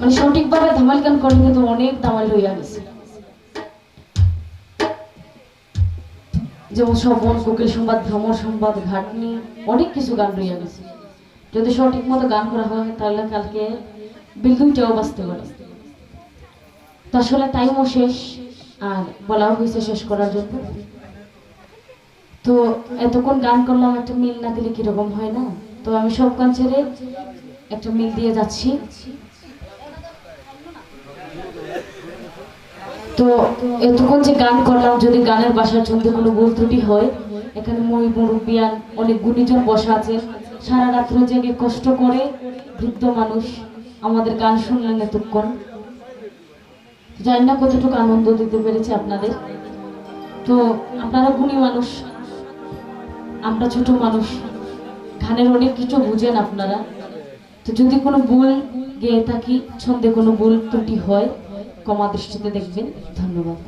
মানে সঠিকভাবে ধামাল গান করে কিন্তু অনেক ধামাল হইয়া গেছে। যেমন শ্রবণ কোকিল সংবাদ ভ্রমণ সংবাদ, ঘাটনি, অনেক কিছু গান রইয়া গেছে। যদি সঠিক মতো গান করা হয়, তাহলে কালকে বিল্ডিংটাও বাঁচতে পারে। তো আসলে টাইমও শেষ, আর বলাও হয়েছে শেষ করার জন্য। তো এতক্ষণ গান করলাম, একটা মিল না দিলে কীরকম হয় না? তো আমি সব গান ছেড়ে একটা মিল দিয়ে যাচ্ছি। তো এতক্ষণ যে গান করলাম, যদি গানের বাসার জন্য কোনো ভুল ত্রুটি হয়, এখানে মই মুরব্বিয়ান অনেক গুণীজন বসা আছে সারা রাত্র জেগে কষ্ট করে বৃদ্ধ মানুষ আমাদের গান শুনলেন এতক্ষণ। জানি না কতটুকু আনন্দ দিতে পেরেছি আপনাদের। তো আপনারা গুণী মানুষ, আমরা ছোট মানুষ, গানের অনেক কিছু বুঝেন আপনারা। তো যদি কোনো ভুল গেয়ে থাকি, ছন্দে কোনো ভুল ত্রুটি হয় ক্ষমা দৃষ্টিতে দেখবেন। ধন্যবাদ।